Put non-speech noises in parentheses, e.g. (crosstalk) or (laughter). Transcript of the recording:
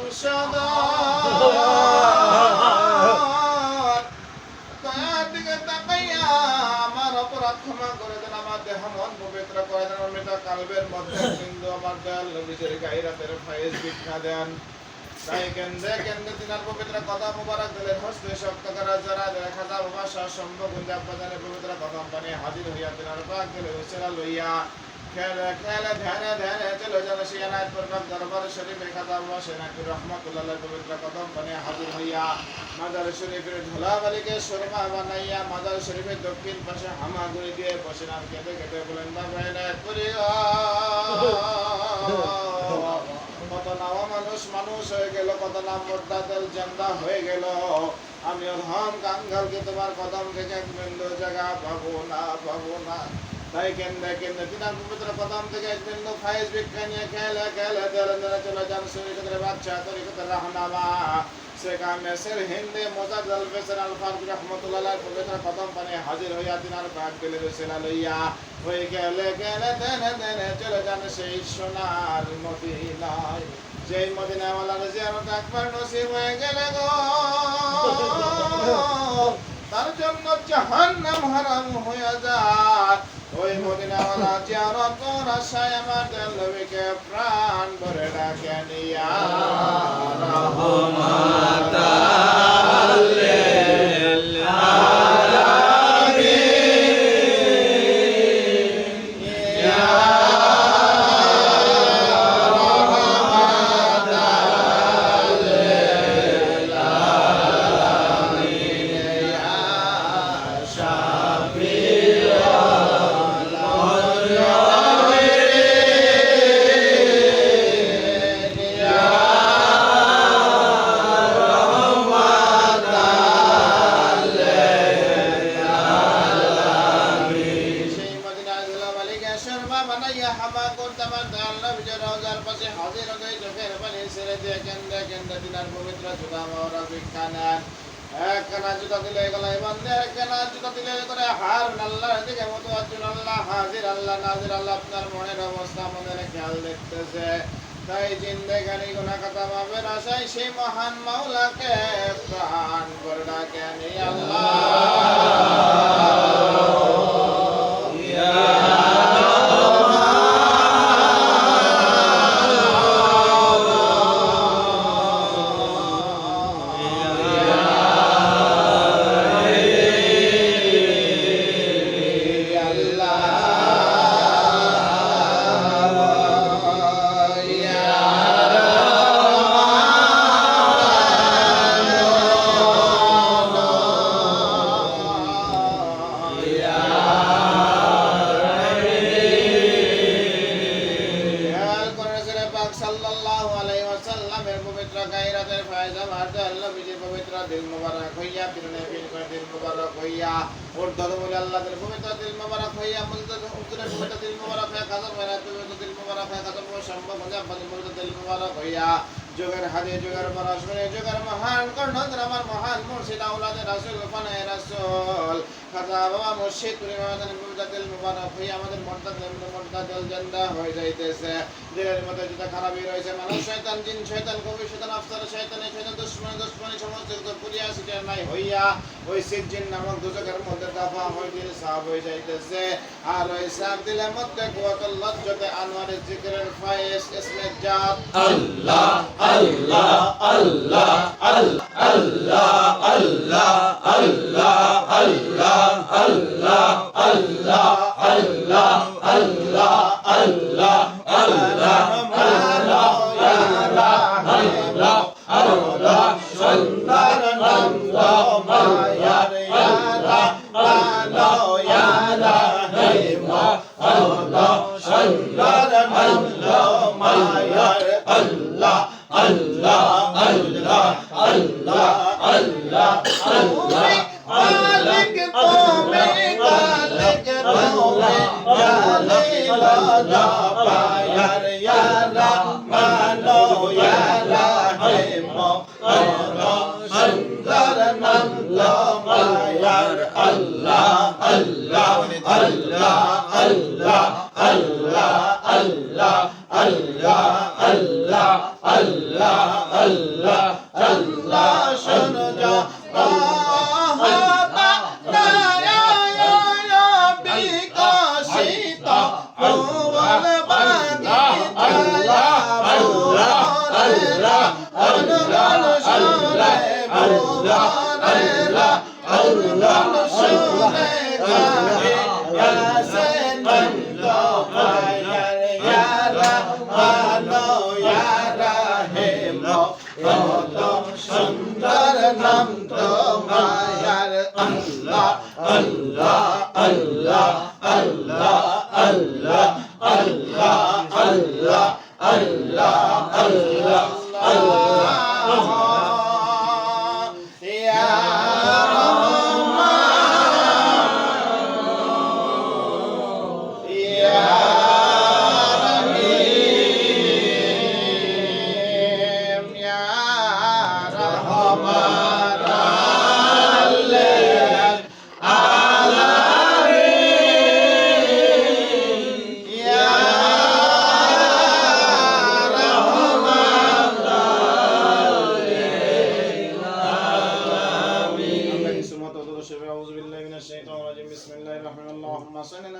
বংশধর অপরাধ ক্ষমা করে দেন আমার দেহ পবিত্র করে কালবের মধ্যে বিন্দু আমার পবিত্র কথা মুবারক দিলেন হস্তে শক্ত করা জরা দেখা যা ভাষা সম্ভব গুঞ্জা বাজারে পবিত্র কদম পানে হাজির হইয়া লইয়া নাম কত নাওয়া মানুষ মানুষ হয়ে গেল কত নাম মোদ্দাতেল জান্দা হয়ে গেল। আমি অধম কাঙ্গালকে তোমার কদম থেকে বিন্দু জায়গা পাবো না পাবো না। কেন্দ্রে কেন্দ্রে তিনার পবিত্র কদম থেকে এক বিন্দু ফাইজ ভিক্ষা নিয়ে খেলে খেলে দেলে দেলে চলে যান শরীরের বাচ্চা তরিকতের রাহনামা। সে কামে সের হিন্দে মোজাদ্দাল বেসর আল ফারুক রহমাতুল্লাহ পবিত্র কদম পানে হাজির হইয়া তিনার পাক দিলে রসেলা লইয়া হয়ে গেলে গেলে, দেনে দেনে চলে যান সেই সোনার মদিনায়। যেই মদিনাওয়ালার জিয়ারত একবার নসিব হয়ে গেলে গো। (laughs) তার জন্য জাহান্নাম হারাম হয়ে যায়। ওই মদিনাওয়ালা জিয়ারত করার আশায় আমার নবীকে প্রাণ ভরে ডাকে নিয়া। সেই হাজির আল্লাহ নাজির আল্লাহ আপনার মনের অবস্থা আমাদের খেয়াল দেখতেছে তাই জিন্দেগানি গুনা কথা মাপের আশায় সেই মহান মাওলাকে প্রাণ করে ডাকেন আল্লাহ পাক সাল্লাল্লাহু আলাইহি ওয়াসাল্লামের পবিত্র গায়রাতের ফায়দা মারতে আল্লাহ বিজয়, পবিত্র দিল মুবারক হইয়া পিরনে পির করে দিল মুবারক হইয়া উর্দু বলে আল্লাহর পবিত্র দিল মুবারক হইয়া মুলতাদ উত্তরে পবিত্র দিল মুবারক হইয়া কাজা মেরা পবিত্র দিল মুবারক হইয়া কাজা সম্ভব হইয়া পবিত্র দিল মুবারক হইয়া। যুগের হাদিয়ে যোগের পরস্পরে যোগের মহান কর্ণধর আমার মহান মুর্শিদ আউলাদের রাসূল ফানায় রাসূল। খাজা বাবা মুর্শিদ তুমি আমাদের দিল মুবারক হই আমাদের মর্দা দিল মর্দা দিল জান্দা হয়ে যাইতেছে। দিলের মধ্যে যেটা খারাপই রয়েছে। মানুষ শয়তান, জিন শয়তান, কবি শয়তান, আফসার শয়তান শয়তান দুশ্মন, দুশ্মনী, সমস্ত পুরিয়া সেটা নাই হইয়া ওই সিট জিন নামক দুজকের মধ্যে দাফা দিল সাফ হয়ে যাইতেছে। আর ওই সাফ দিলের মধ্যে কুয়াতুল লজ্জতে আনোয়ারে জিকিরের ফায়েস আল্লাহ আল্লাহ আল্লাহ আল্লাহ। الله الله الله ما يا الله الله الله الله الله الله مالك قومي مالك قومي يا ليلى لا باير يا لا مالو يا لا حيمو الله الله الله الله الله الله الله আল্লাহ আল্লাহ আল্লাহ আল্লাহ আল্লাহ সনজা Allah, Allah, Allah, Allah, নাম তোমার আল্লাহ আল্লাহ আল্লাহ আল্লাহ আল্লাহ। masana na